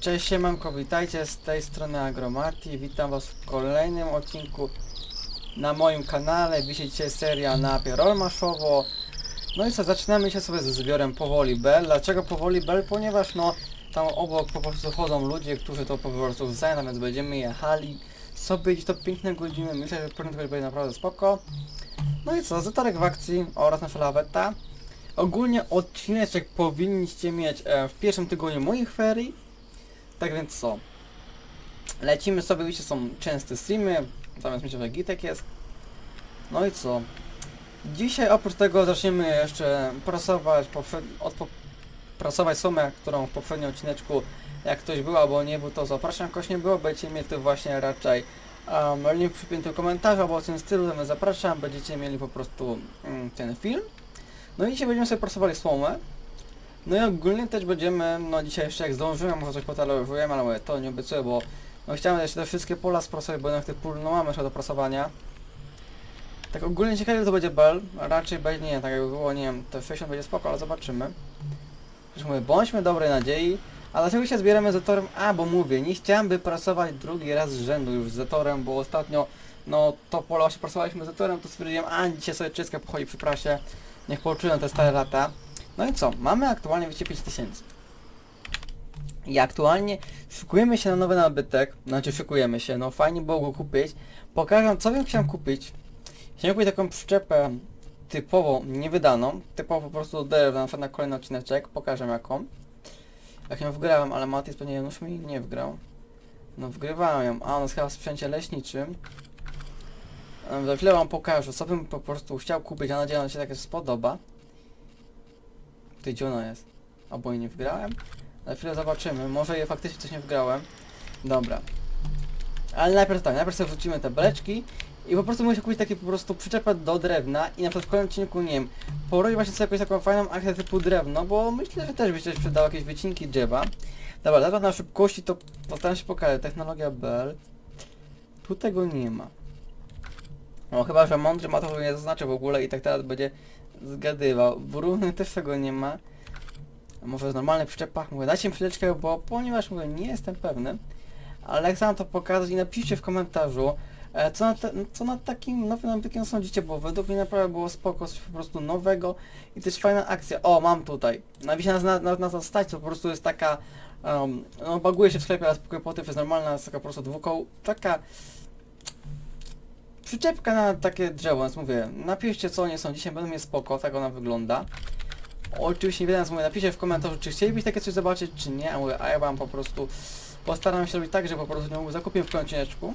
Cześć siemanko, witajcie z tej strony Agromati, witam was w kolejnym odcinku na moim kanale, dzisiaj seria na rolmaszowo No i co, zaczynamy się sobie ze zbiorem powoli Bell, dlaczego powoli Bell? Ponieważ no tam obok po prostu chodzą ludzie, którzy to po prostu znają, więc będziemy jechali sobie gdzieś to piękne godziny, myślę, że prędkość będzie naprawdę spoko. No i co, zatorek w akcji oraz nasza laweta. Ogólnie odcineczek powinniście mieć e, w pierwszym tygodniu moich ferii tak więc co? Lecimy sobie, widzicie, są częste streamy, zamiast myślę, że gitek jest. No i co? Dzisiaj oprócz tego zaczniemy jeszcze prasować, prasować sumę, którą w poprzednim odcineczku, jak ktoś był albo nie był, to zapraszam, jakoś nie było, będziecie mieli to właśnie raczej um, link w przypiętym komentarzu albo w tym stylu, zapraszam, będziecie mieli po prostu mm, ten film. No i dzisiaj będziemy sobie prasowali słomę. No i ogólnie też będziemy, no dzisiaj jeszcze jak zdążymy, może coś potalerzujemy, ale to nie obiecuję, bo no chciałem jeszcze te wszystkie pola sprasować, bo jednak tych pól no mamy jeszcze do prasowania. Tak ogólnie ciekawe to będzie bel, raczej będzie nie, tak jakby było, nie wiem, te 60 będzie spoko, ale zobaczymy. Już mówię, bądźmy dobrej nadziei. A dlaczego się zbieramy z Zetorem? A, bo mówię, nie chciałem by pracować drugi raz z rzędu już z Zetorem, bo ostatnio, no to pola właśnie pracowaliśmy z Zetorem, to stwierdziłem, a dzisiaj sobie czystka pochodzi przy prasie, niech poczuję te stare lata. No i co? Mamy aktualnie wiecie 5000. I aktualnie szykujemy się na nowy nabytek, znaczy szykujemy się, no fajnie było go kupić. Pokażę co bym chciał kupić. Chciałem kupić taką przyczepę typowo niewydaną, typowo po prostu do na na kolejny odcineczek, pokażę jaką. Jak ją wgrałem, ale Matis pewnie już mi nie wgrał. No wgrywałem ją, a ona jest chyba w sprzęcie leśniczym. Za chwilę wam pokażę, co bym po prostu chciał kupić, a nadzieję, że się tak spodoba. Ty gdzie ona jest? Albo jej nie wgrałem? Na chwilę zobaczymy, może je faktycznie coś nie wgrałem. Dobra. Ale najpierw tak, najpierw sobie wrzucimy te beleczki i po prostu muszę kupić takie po prostu przyczepę do drewna i na przykład w kolejnym odcinku, nie wiem, porobić właśnie sobie jakąś taką fajną akcję typu drewno, bo myślę, że też by się przydało jakieś wycinki drzewa. Dobra, teraz na szybkości to postaram się pokazać, technologia Bell. Tu tego nie ma. No chyba, że mądry ma to nie zaznaczył w ogóle i tak teraz będzie zgadywał. Równych też tego nie ma. Może w normalnych przyczepach, mówię, dajcie mi chwileczkę, bo ponieważ mówię, nie jestem pewny, ale jak sam to pokazać i napiszcie w komentarzu, e, co na, co na takim nowym nabytkiem sądzicie, bo według mnie naprawdę było spoko, coś po prostu nowego i też fajna akcja. O, mam tutaj. Nawisia na, na, na, na stać, to po prostu jest taka, um, no baguje się w sklepie, ale spokojnie po tym jest normalna, jest taka po prostu dwukoł, taka przyczepka na takie drzewo, więc mówię, napiszcie co nie są dzisiaj, będą mnie spoko, tak ona wygląda. Oczywiście nie wiem, mówię, napiszcie w komentarzu, czy chcielibyście takie coś zobaczyć, czy nie, a, ja wam po prostu postaram się robić tak, że po prostu ją zakupię w kończyneczku.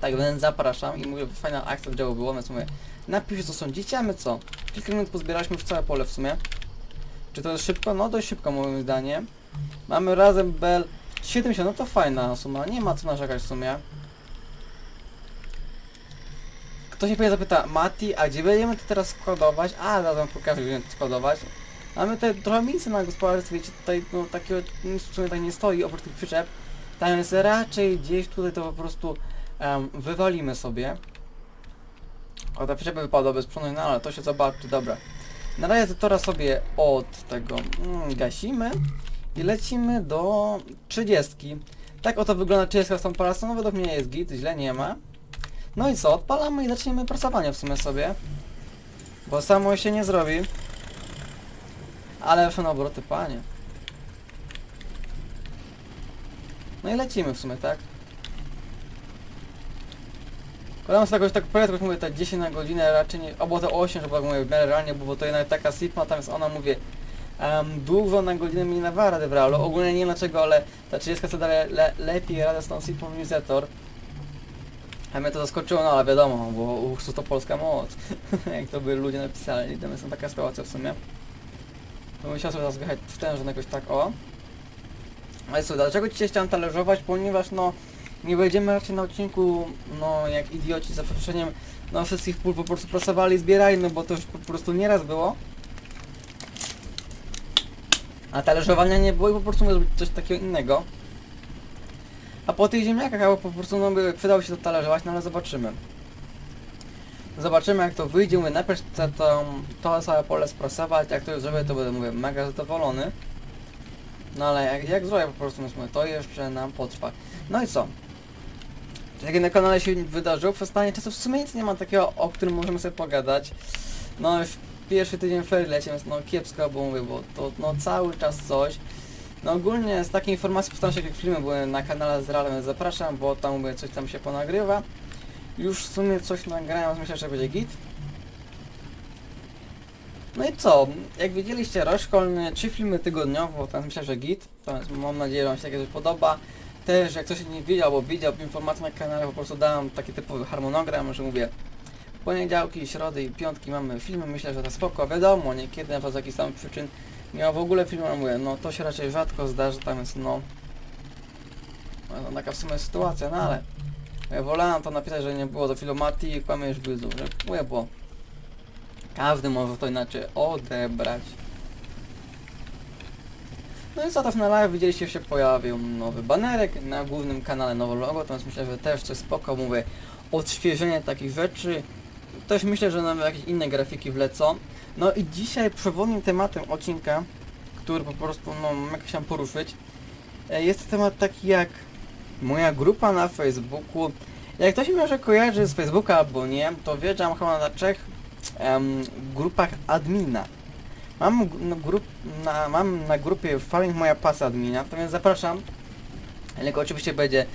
Tak więc zapraszam i mówię, fajna akcja drzewo było, więc mówię, napiszcie co sądzicie, a my co? Kilka minut pozbieraliśmy już całe pole w sumie. Czy to jest szybko? No dość szybko moim zdaniem. Mamy razem bel 70, no to fajna suma, nie ma co narzekać w sumie. Ktoś mnie pewnie zapyta, Mati, a gdzie będziemy to teraz składować? A, zaraz pokażę, gdzie będziemy to składować. Mamy tutaj trochę miejsca na gospodarstwie, wiecie, tutaj no, takiego nic w sumie nie stoi oprócz tych przyczep. Tam jest raczej gdzieś tutaj to po prostu em, wywalimy sobie. O, ta przyczepy wypadła bez przodu, no ale to się zobaczy, dobra. Na razie tora sobie od tego mm, gasimy i lecimy do 30. Tak oto wygląda 30 stąd parasol, no według mnie jest git, źle nie ma. No i co, odpalamy i zaczniemy prasowanie w sumie sobie. Bo samo się nie zrobi. Ale na obroty, panie. No i lecimy w sumie, tak? Kładamy sobie jakoś tak projekt, jak mówię, tak 10 na godzinę, raczej nie, albo to 8, żeby tak mówię, w miarę realnie, bo to jednak taka SIP, natomiast ona mówię, um, dużo na godzinę mi nie nawa rady w realu. Ogólnie nie dlaczego, ale ta 30 sobie daje le, lepiej radę z tą SIP-ą niż Zetor. A mnie to zaskoczyło, no ale wiadomo, bo Ursus to polska moc. Jak to by ludzie napisali, to jest taka sytuacja w sumie. To musiał sobie zgrywać w ten, że jakoś tak o. Ale co, dlaczego dzisiaj chciałem talerzować? Ponieważ no nie będziemy raczej na odcinku, no jak idioci za przeproszeniem, no wszystkich pól po prostu pracowali, zbierali, no bo to już po prostu nieraz było. A talerzowania nie było i po prostu mówię zrobić coś takiego innego. A po tych ziemniakach albo po prostu no, by się to talerzować, no ale zobaczymy. Zobaczymy jak to wyjdzie, mówię, najpierw chcę to, to całe pole sprasować, jak to już zrobię to będę mówię mega zadowolony. No ale jak, jak zrobię po prostu myślę, to jeszcze nam potrwa. No i co? Jak na kanale się wydarzyło przez ostatnie czasu w sumie nic nie ma takiego, o którym możemy sobie pogadać. No w pierwszy tydzień ferii leci, więc no kiepsko, bo mówię, bo to no cały czas coś. No ogólnie z takiej informacji postaram się jak filmy były na kanale z Realem, więc zapraszam, bo tam mówię, coś tam się ponagrywa. Już w sumie coś nagrałem, więc myślę, że będzie git. No i co? Jak widzieliście, rok szkolny, trzy filmy tygodniowo, to myślę, że git. Jest, mam nadzieję, że Wam się takie coś podoba. Też, jak ktoś nie widział, bo widział informacje na kanale, po prostu dałem taki typowy harmonogram, że mówię poniedziałki, środy i piątki mamy filmy, myślę, że to spoko, wiadomo, niekiedy na z jakichś tam przyczyn miał w ogóle film, ale mówię, no to się raczej rzadko zdarza, tam jest no, no taka w sumie sytuacja, no ale ja wolałem to napisać, że nie było do filomatii i kłamiesz widzów, że mówię, bo każdy może to inaczej odebrać. No i teraz na live widzieliście się pojawił nowy banerek na głównym kanale, nowe logo, myślę, że też coś spoko, mówię, odświeżenie takich rzeczy. Też myślę, że nawet jakieś inne grafiki wlecą. No i dzisiaj przewodnim tematem odcinka, który po prostu no jakoś tam poruszyć, e, jest temat taki jak moja grupa na Facebooku. Jak ktoś mi może kojarzy z Facebooka albo nie, to wie, że mam chyba na trzech em, grupach admina. Mam, na grup, na, mam na grupie Farming Moja Pasa admina, natomiast zapraszam, tylko oczywiście będzie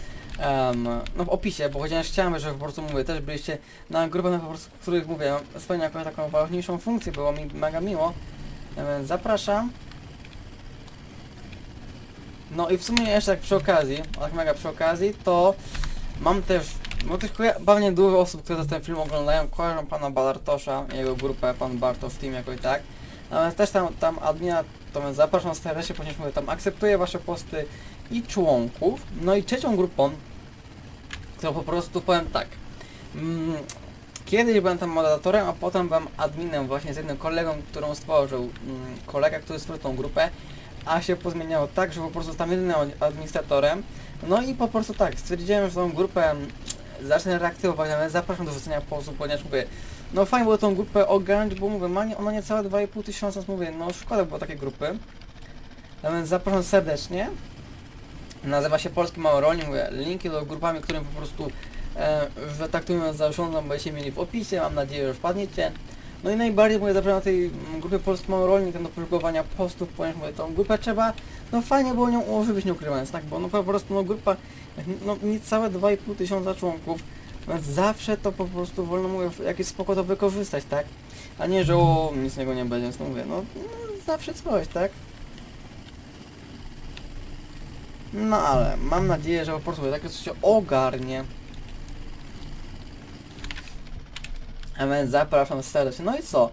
no w opisie, bo chociaż chciałem, że po prostu mówię, też byliście na grupach, po prostu, których mówię, spełnia jakąś taką ważniejszą funkcję, było mi mega miło, zapraszam. No i w sumie jeszcze tak przy okazji, tak mega przy okazji, to mam też, bo też pewnie dużo osób, które ten film oglądają, kojarzą pana Balartosza, jego grupę, pan Bartosz Team jakoś tak. Natomiast też tam, tam admina, to więc zapraszam serdecznie, ponieważ mówię, tam akceptuję wasze posty i członków. No i trzecią grupą, którą po prostu powiem tak. Mm, kiedyś byłem tam moderatorem, a potem byłem adminem właśnie z jednym kolegą, którą stworzył mm, kolega, który stworzył tą grupę, a się pozmieniało tak, że po prostu tam jedynym administratorem. No i po prostu tak, stwierdziłem, że tą grupę zacznę reaktywować, ale zapraszam do wrzucenia postów, ponieważ mówię, no fajnie było tą grupę ogarnąć, bo mówię, ma nie, ona niecałe 2,5 tysiąca, mówię, no szkoda było takiej grupy. A więc zapraszam serdecznie. Nazywa się Polski Mały Rolnik, mówię, linki do grupami, którym po prostu, e, że tak to mówiąc, zarządzam, będziecie mieli w opisie, mam nadzieję, że wpadniecie. No i najbardziej mówię, zapraszam na tej grupie Polski Mały Rolnik do publikowania postów, ponieważ mówię, tą grupę trzeba, no fajnie było nią ułożyć, nie ukrywając, tak, bo no po prostu no grupa, no niecałe 2,5 tysiąca członków, zawsze to po prostu wolno mówię, jakieś spoko to wykorzystać, tak? A nie, że o, nic z niego nie będzie, więc no mówię, no, no zawsze coś, tak? No ale mam nadzieję, że po prostu takie coś się ogarnie. A więc zapraszam serdecznie. No i co?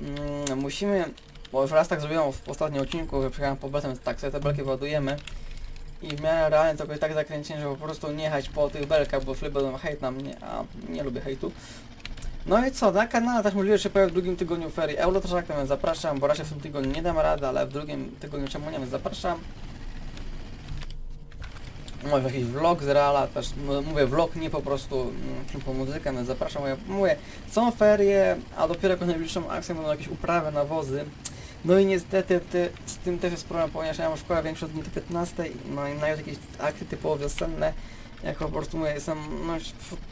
Mm, musimy, bo już raz tak zrobiłem w ostatnim odcinku, że przyjechałem po więc tak sobie te belki ładujemy. I w miarę realnie to tak zakręciłem, żeby po prostu nie jechać po tych belkach, bo flip będą hejt na mnie, a nie lubię hejtu. No i co, na kanale też możliwe, że się pojawi w drugim tygodniu ferii Eurotrack, więc zapraszam, bo raczej w tym tygodniu nie dam rady, ale w drugim tygodniu czemu nie, więc zapraszam. Może jakiś vlog z Reala, też mówię vlog, nie po prostu mm, po muzykę, więc zapraszam, mówię, mówię, są ferie, a dopiero jako najbliższą akcją będą jakieś uprawy, nawozy. No i niestety ty, z tym też jest problem, ponieważ ja mam szkołę większą dni do 15, no i nawet jakieś akty typowo wiosenne, jako po prostu mówię, jestem, no,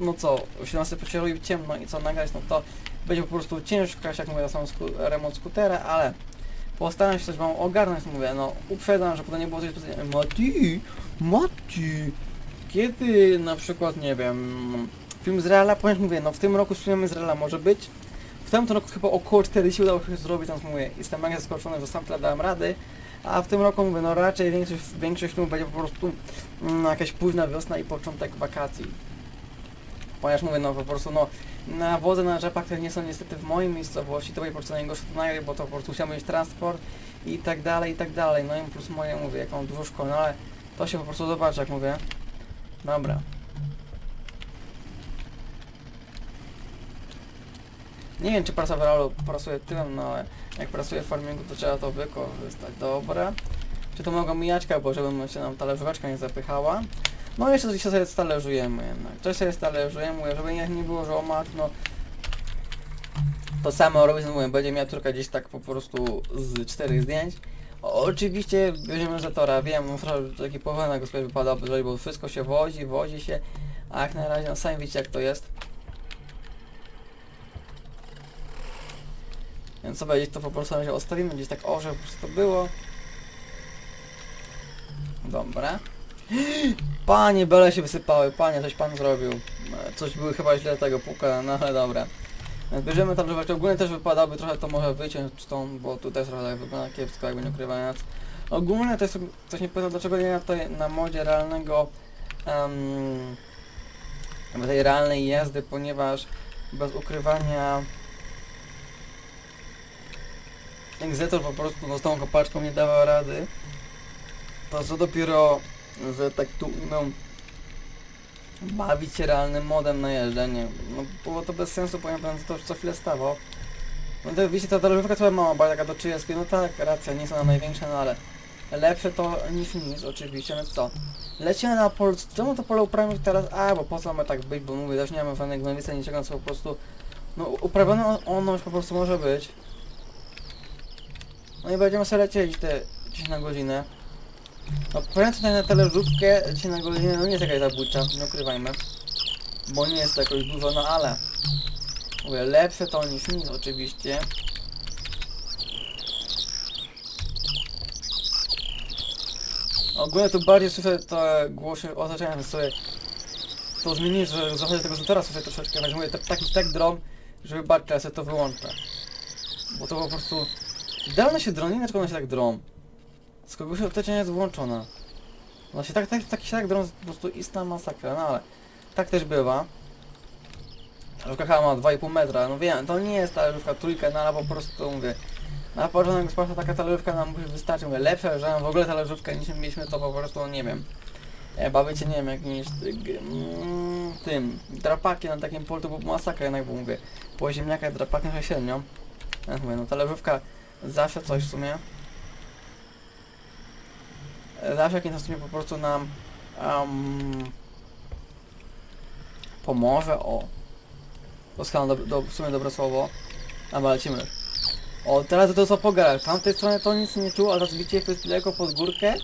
no co, o 17 robi ciemno i co nagrać, no to będzie po prostu ciężko, jak mówię, na sam sku remont skutera, ale postaram się coś wam ogarnąć, mówię, no uprzedzam, że potem nie było coś specjalnego. Mati, Mati, kiedy na przykład, nie wiem, film z Reala, ponieważ mówię, no w tym roku z filmem z Reala może być, w tym roku chyba około 40 udało się zrobić, tam mówię, jestem mega zaskoczony, że sam tyle dałem rady, a w tym roku mówię, no raczej większość, większość filmów będzie po prostu mm, jakaś późna wiosna i początek wakacji. Ponieważ mówię, no po prostu no nawozy na rzepach, które nie są niestety w mojej miejscowości, to będzie po prostu najgorsze to bo to po prostu musiałem mieć transport i tak dalej, i tak dalej. No i plus moje, mówię, jak mam dużo szkoły, no ale to się po prostu zobaczy, jak mówię. Dobra. Nie wiem, czy praca w realu pracuje tyłem, no ale jak pracuję w farmingu, to trzeba to wykorzystać. Dobra. Czy to mogą mijaczka, bo żeby się nam talerzóweczka nie zapychała. No jeszcze coś sobie stależujemy jednak. Coś sobie stależujemy, mówię, żeby nie, nie było, że mat, no to samo robić, no mówię, będzie miał tylko gdzieś tak po prostu z czterech zdjęć. Oczywiście bierzemy Zetora, wiem, taki poważny na gospodarze wypada bo wszystko się wozi, wozi się, a jak na razie, no sami wiecie jak to jest. Więc co powiedzieć, to po prostu na razie odstawimy gdzieś tak o, żeby po prostu to było. Dobra. Panie, bele się wysypały, panie, coś pan zrobił. E, Coś były chyba źle tego puka, no ale dobra. Więc bierzemy tam, żeby ogólnie też wypadałoby trochę to może wyciąć stąd, bo tu też trochę tak wygląda kiepsko, jakby nie ukrywając. Ogólnie to jest, ktoś mnie pytał, dlaczego nie ma tutaj na modzie realnego, um, tej realnej jazdy, ponieważ bez ukrywania Egzetor po prostu no, z tą kopaczką nie dawał rady. To co dopiero, że tak tu umą bawić się realnym modem na jeżdżenie. No było to bez sensu, ponieważ to już co chwilę stało. No to wiecie, ta talerówka trochę mała, bo taka do 30, no tak, racja, nie są one największe, no ale lepsze to niż nic oczywiście, no co. Lecimy na polu, czemu to pole uprawiamy teraz? A, bo po co ma tak być, bo mówię, też nie mamy żadnych gnowicy, niczego, co po prostu, no uprawione on- ono już po prostu może być. No i będziemy sobie lecieć te 10 na godzinę. No tutaj na talerzówkę 10 na godzinę, no nie jest jakaś zabójcza, nie ukrywajmy. Bo nie jest to jakoś dużo, no ale... Mówię, lepsze to niż nic oczywiście. Ogólnie tu bardziej słyszę to głośne oznaczenia, więc sobie to zmienić, że zachodzę tego zentera słyszę troszeczkę, więc mówię, tak- taki tak drom, że wybaczcie, ja sobie to wyłączę. Bo to po prostu... Idealne się droni, dlaczego one się tak drą? Z kogoś otoczenia jest włączona. No się tak, tak, tak się tak drą, po prostu istna masakra, no ale tak też bywa. Talerówka chyba ma 2,5 metra, no wiem, to nie jest talerówka trójka, no ale po prostu mówię, na porządek gospodarstwa taka talerówka nam musi wystarczyć, mówię, lepsza, że w ogóle talerzówkę niż mieliśmy, to po prostu, nie wiem, e, bawicie, nie wiem, jakimś mm, tym, drapakiem na takim polu, to był masakra jednak, bo mówię, po ziemniakach drapakiem trochę średnią. Ja mówię, no talerzówka zawsze coś w sumie. Zawsze jakieś w sumie po prostu nam um, pomoże, o. Doskonale, do, do, w sumie dobre słowo. Dobra, lecimy. O, teraz to co pogadać. Tamtej strony to nic nie czuł, a teraz widzicie, to jest lekko pod górkę.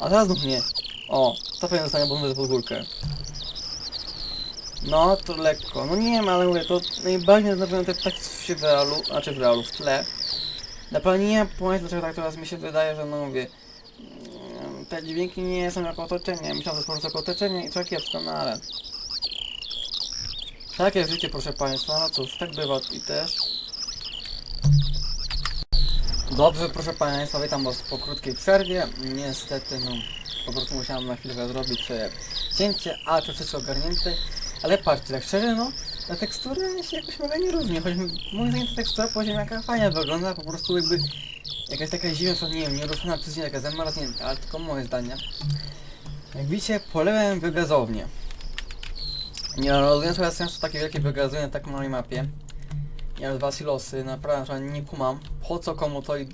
A teraz znów nie. O, to pewnie zostanie bo pod górkę. No, to lekko. No nie wiem, ale mówię, to najbardziej na pewno te ptaki w realu, znaczy w realu, w tle. Naprawdę nie wiem, pomysłu, dlaczego tak teraz mi się wydaje, że no mówię, mm, te dźwięki nie są jako otoczenie. Myślałem, że po prostu jako otoczenie i to kiepsko, no ale... Takie życie, proszę Państwa, no cóż, tak bywa i też. Dobrze, proszę Państwa, witam Was po krótkiej przerwie. Niestety, no, po prostu musiałem na chwilę zrobić sobie cięcie, a to wszystko ogarnięte. Ale patrzcie, tak szczerze, no, ta tekstura się jakoś mega nie różni, choć moim zdaniem ta tekstura po ziemniaka fajnie wygląda, po prostu jakby jakaś taka zimna, co nie wiem, nieruszona przez ziemię, taka zamarznięta, ale tylko moje zdanie. Jak widzicie, polewałem wygazownię. Nie rozumiem sobie sensu takie wielkie wygazownie na tak małej mapie. Ja dwa silosy, naprawdę że nie kumam. Po co komu to i...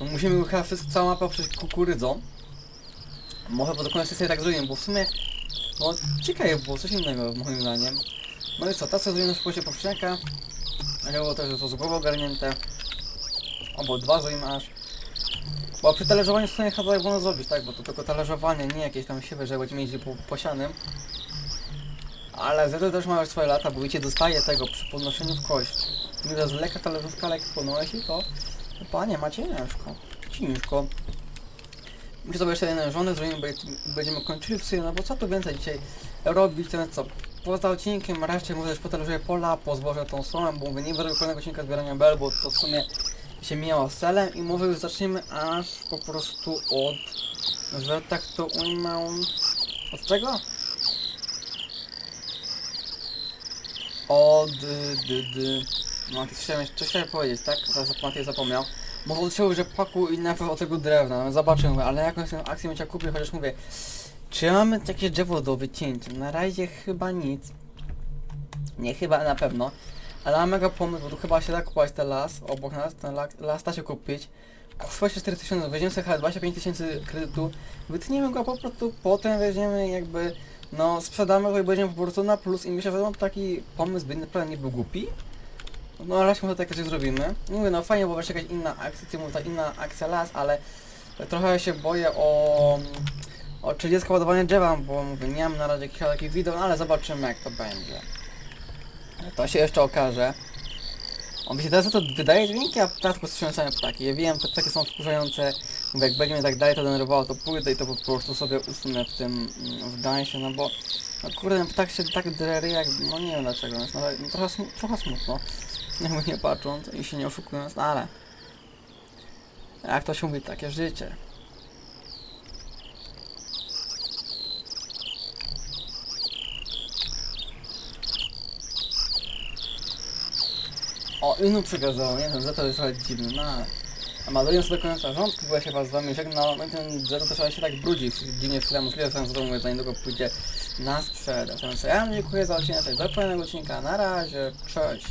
No musimy chyba wszystko, całą mapę oprzeć kukurydzą. Może po do końca sobie tak zrobimy, bo w sumie... No ciekawe było, coś innego moim zdaniem. No i co, ta zrobimy w płycie powszechnika. Było też, że to z głowy ogarnięte. Albo dwa zrobimy aż. Bo przy talerzowaniu w sumie chyba tak wolno zrobić, tak? Bo to tylko talerzowanie, nie jakieś tam siły, że będziemy jeździć po posianym. Ale Zeto też ma już swoje lata, bo wiecie, dostaje tego przy podnoszeniu w kość. Gdy z lekka talerzówka, lekko podnosi, to panie, macie ciężko. Ciężko. Muszę jeszcze jeden żonę zrobimy, bo będziemy kończyli w sumie, no bo co tu więcej dzisiaj robić, to co? Poza odcinkiem raczej mówię też po talerze pola, po zboże tą słomę, bo mówię, nie będę kolejnego odcinka zbierania bel, bo to w sumie się mijało z celem i mówię, już zaczniemy aż po prostu od, że tak to ujmę, od czego? Od, dy, dy. No, coś chciałem, coś chciałem powiedzieć, tak? Teraz Matej zapomniał. Mowa od siebie, że paku i nawet od tego drewna, no zobaczę, mówię, ale jakąś tę akcję chciał kupić, chociaż mówię, czy mamy jakieś drzewo do wycięcia? Na razie chyba nic. Nie chyba, na pewno. Ale mam mega pomysł, bo tu chyba się da kupować ten las, obok nas, ten las, las da się kupić. Kosztuje się 4 tysiące, weźmiemy sobie chyba 25 tysięcy kredytu, wytniemy go po prostu, potem weźmiemy jakby, no sprzedamy go i będziemy po prostu na plus i myślę, że taki pomysł by nie był głupi. No raz może takie coś zrobimy. Mówię, no fajnie, bo będzie jakaś inna akcja, ty ta inna akcja las, ale trochę się boję o... o 30 ładowanie drzewa, bo mówię, nie mam na razie jakichś takich wideo, no ale zobaczymy jak to będzie. To się jeszcze okaże. On mi się teraz to wydaje dźwięki, a w ptatku słyszałem same ptaki. Ja wiem, te ptaki są wkurzające. Mówię, jak będzie mnie tak dalej to denerwowało, to pójdę i to po prostu sobie usunę w tym, mm, w dansie, no bo no kurde, ten ptak się tak drery jak, no nie wiem dlaczego, no, trochę, trochę smutno. Jakby nie patrząc i się nie oszukując, no ale... Jak to się mówi, takie życie. O, inną przekazało, nie wiem, za to jest trochę dziwne, no ale... A malując do końca rządki, bo ja się was z wami żegnał, no ten Zero też się tak brudzi dziwnie tle, możliwe, że to mówię, za niedługo pójdzie na sprzedaż. Ja wam dziękuję za odcinek, do kolejnego odcinka, na razie, cześć!